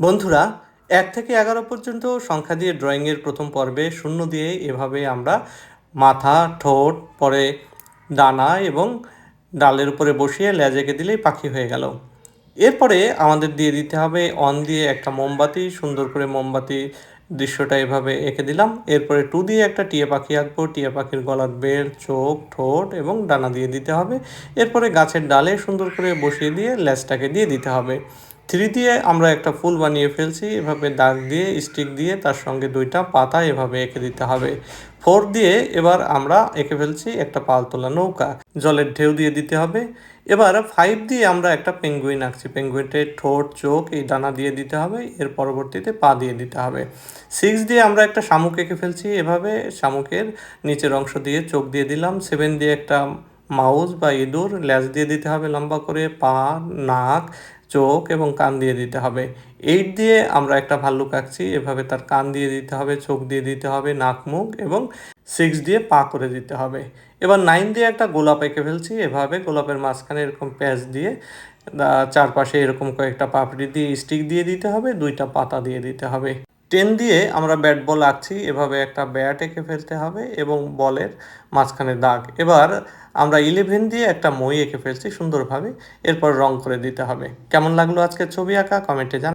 বন্ধুরা, এক থেকে এগারো পর্যন্ত সংখ্যা দিয়ে ড্রয়িংয়ের প্রথম পর্বে শূন্য দিয়ে এভাবে আমরা মাথা, ঠোঁট, পরে ডানা এবং ডালের উপরে বসিয়ে লেজ এঁকে দিলেই পাখি হয়ে গেল। এরপরে আমাদের দিয়ে দিতে হবে অন দিয়ে একটা মোমবাতি, সুন্দর করে মোমবাতি দৃশ্যটা এভাবে এঁকে দিলাম। এরপরে টু দিয়ে একটা টিয়া পাখি আঁকবো, টিয়া পাখির গলার বেল, চোখ, ঠোঁট এবং ডানা দিয়ে দিতে হবে। এরপরে গাছের ডালে সুন্দর করে বসিয়ে দিয়ে লেজটাকে দিয়ে দিতে হবে। থ্রি দিয়ে আমরা একটা ফুল বানিয়ে ফেলছি। এভাবে দাগ দিয়ে, স্টিক দিয়ে, তার সঙ্গে দুইটা পাতা এভাবে এঁকে দিতে হবে। ফোর দিয়ে এবার আমরা এঁকে ফেলছি একটা পালতোলা নৌকা। জলের ঢেউ দিয়ে দিতে হবে। এবার ফাইভ দিয়ে আমরা একটা পেঙ্গুইন আঁকছি। পেঙ্গুইনটের ঠোঁট, চোখ এই ডানা দিয়ে দিতে হবে। এর পরবর্তীতে পা দিয়ে দিতে হবে। সিক্স দিয়ে আমরা একটা শামুক এঁকে ফেলছি। এভাবে শামুকের নিচের অংশ দিয়ে চোখ দিয়ে দিলাম। সেভেন দিয়ে একটা মাউস বা ইঁদুর, ল্যাজ দিয়ে দিতে হবে লম্বা করে, পা, নাক, চোখ এবং কান দিয়ে দিতে হবে। এইট দিয়ে আমরা একটা ভাল্লুক আঁকছি, এভাবে তার কান দিয়ে দিতে হবে, চোখ দিয়ে দিতে হবে, নাক, মুখ এবং সিক্স দিয়ে পা করে দিতে হবে। এবার নাইন দিয়ে একটা গোলাপ এঁকে ফেলছি, এভাবে গোলাপের মাঝখানে এরকম প্যাচ দিয়ে চারপাশে এরকম কয়েকটা পাপড়ি দিয়ে স্টিক দিয়ে দিতে হবে, দুইটা পাতা দিয়ে দিতে হবে। টেন দিয়ে আমরা ব্যাট বল আঁকছি। এভাবে একটা ব্যাট এঁকে ফেলতে হবে এবং বলের মাঝখানে দাগ। এবার আমরা ইলেভেন দিয়ে একটা মই এঁকে ফেলছি সুন্দরভাবে। এরপর রং করে দিতে হবে। কেমন লাগল আজকে ছবি আঁকা? কমেন্টে জান